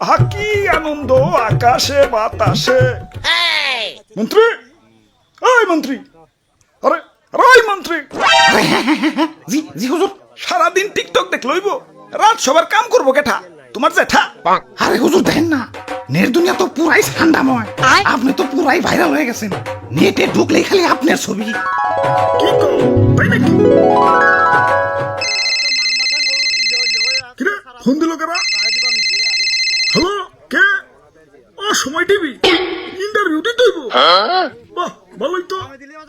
আহা কি আনন্দ আকাশে বাতাসে। মন্ত্রী! ওই মন্ত্রী! আরে ওই মন্ত্রী! জি জি হুজুর। সারাদিন টিকটক দেখ লইব রাত সবার কাম করব কেঠা? তোমার জেঠা? আরে হুজুর দেখেন না। নেট দুনিয়া তো পুরাই ঠান্ডাময়। আপনি তো পুরাই ভাইরাল হয়ে গেছেন। নেটে ঢুকলেই খালি আপনার ছবি। কি কো তাই নাকি? কিরে ফোন দিল কেরা হ্যালো কে ও সময় টিভি ইন্টারভিউ দিতে হইব? বাহ ভালোই তো।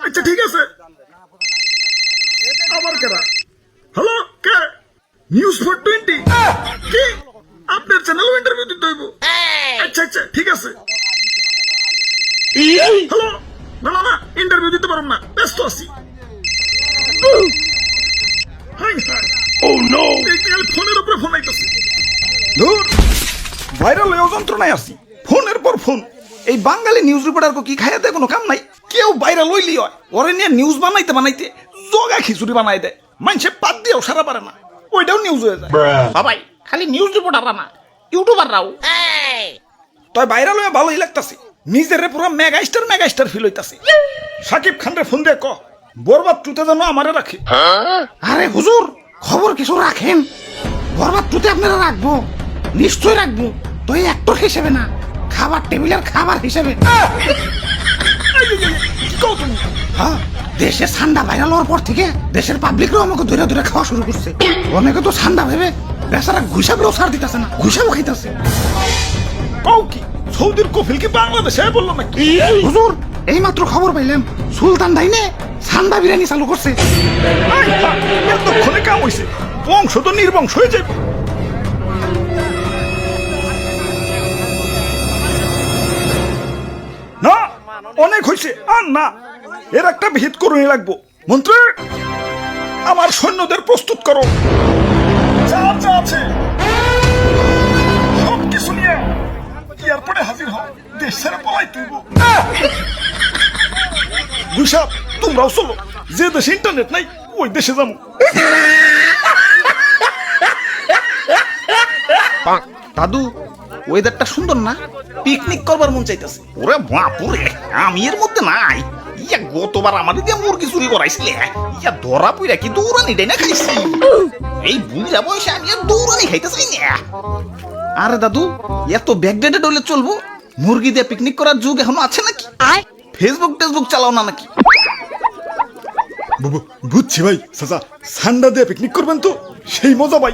আচ্ছা ঠিক আছে। আবার কেরা হ্যালো কে? নিউজ ফর টোয়েন্টি কি? আপনার চ্যানেল ইন্টারভিউ দিতে হইব? আচ্ছা আচ্ছা ঠিক আছে। হ্যালো না না না ইন্টারভিউ দিতে পারব না। ব্যস্ত আছি। ও নো এই ফোনের উপরে ফোন আইতাছি। ধুর ভাইরাল হয়ে যন্ত্রণায় আছি। ফোনের পর ফোন এই বাঙালি নিউজ রিপোর্টার কি খাইয়া দেয় কোনো কাম নাই? কেউ বাইরে হইলি হয়। ওরে নিয়ে নিউজ বানাইতে বানাইতে জগা খিচুড়ি বানাই দেয়। মানুষে পাত দিয়েও সারা পারে না। ওইটাও নিউজ হয়ে যায়। বাবাই খালি নিউজ রিপোর্টাররা না ইউটিউবাররাও তাই ভাইরাল হয়ে ভালোই লাগতাছে। নিজের পুরো mega star mega star feel হইতাছে সাকিব খান রে ফোন দিয়ে ক বরবাদ টুতে যেন আমারে রাখে। আরে হুজুর খবর কিছু রাখেন। বরবাদ টুতে আপনারা রাখব। নিশ্চয় রাখব। তো এই অ্যাক্টর হিসেবে না। খাবার টেবিলের খাবার হিসেবে। কি হ্যাঁ দেশে ঠান্ডা ভাইরাল হওয়ার পর থেকে দেশের পাবলিকরাও আমাকে ধরে ধরে খাওয়া শুরু করছে। অনেকে তো ঠান্ডা ভেবে বেচারা ঘুষাবেও ছাড় দিতেছে না ঘুষাবো খাইতেছে। কি? সৌদির কফিল কি বাংলাদেশে বলল নাকি? হুজুর এই মাত্র খবর পাইলাম সুলতান ডাইনে ঠান্ডা বিরিয়ানি চালু করছে। এতক্ষণে কাম হইছে। বংশ তো নির্বংশ হয়ে যাবে অনেক হয়েছে আর না, এর একটা ভিত করুনি লাগবো। মন্ত্রী, আমার সৈন্যদের প্রস্তুত করো। যা যা আছে কিছু নিয়ে এয়ারপোর্টে হাজির হও। দেশ ছেড়ে পলাই তুইব। গুসাব তোমরাও চলো। যে দেশে ইন্টারনেট নাই, ওই দেশে যাব দাদু ওয়েদারটা সুন্দর না? পিকনিক করবার মন চাইতেছে। ওরে বাপুরে আমি এর মধ্যে নাই। ইয়া গতবার আমার দিয়ে মুরগি চুরি করাইছিলে। ইয়া ধরা পইরা কি দৌড়ানি দেয় না খাইছি? এই বুঝা বয়সে আমি আর দৌড়ানি খাইতে চাই না। আরে দাদু এত ব্যাকডেটেড হলে চলবো? মুরগি দিয়ে পিকনিক করার যুগ এখনও আছে নাকি? ফেসবুক টেসবুক চালাও না নাকি? বাবু বুঝছি ভাই চাচা সান্ডা দিয়ে পিকনিক করবেন তো? সেই মজা ভাই।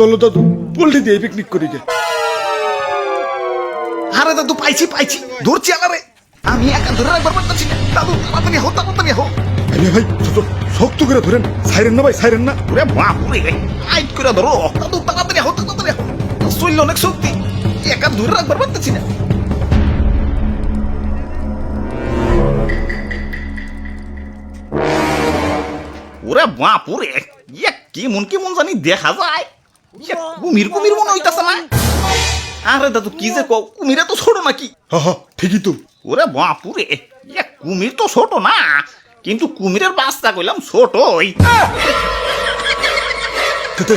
চলো দাদু পোল্ট্রি দিয়ে পিকনিক করি গে। আরে দাদু পাইছি পাইছি। ধরছি আলারে। আমি একা ধরে রাখবার পারতেছি না। দাদু তাড়াতাড়ি হো তাড়াতাড়ি হো আরে ভাই ছোট শক্ত করে ধরেন। সাইরেন না ভাই সাইরেন না। ওরে বাপুরে আইট করে ধরো। দাদু তাড়াতাড়ি হো তাড়াতাড়ি হো শরীরে অনেক শক্তি। একা ধরে রাখবার পারতেছি না। ওরে বাপুরে ইয়া কেমন কেমন জানি দেখা যায়। কুমির কুমির মনে হইতাছে না? আরে দাদু কি যে কও কুমিরা তো ছোট নাকি? ঠিকই তো। ওরে বাপুরে ইয়া কুমির তো ছোট না কিন্তু কুমিরের বাচ্চা কইলাম ছোটই। তাতে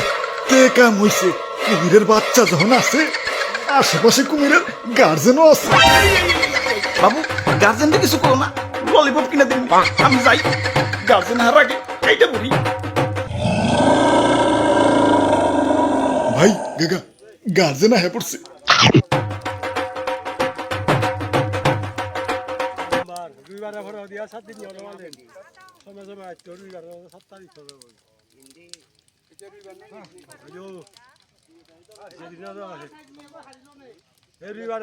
তে কাম হইছে? কুমিরের বাচ্চা যখন আছে আশেপাশে কুমিরের গার্জেনও আছে। বাবু গার্জেনটা কিছু করো না ললিপপ কিনে দিন আমি যাই। গার্জেন হার আগে এইটা বলি গেগা গার্জেন আহে পড়ছে বার দুইবার ভরা দিয়া সাত দিন হলো মানে সময় সময় আজকে দুইবার সাত তারিখ হবে বল দুইবার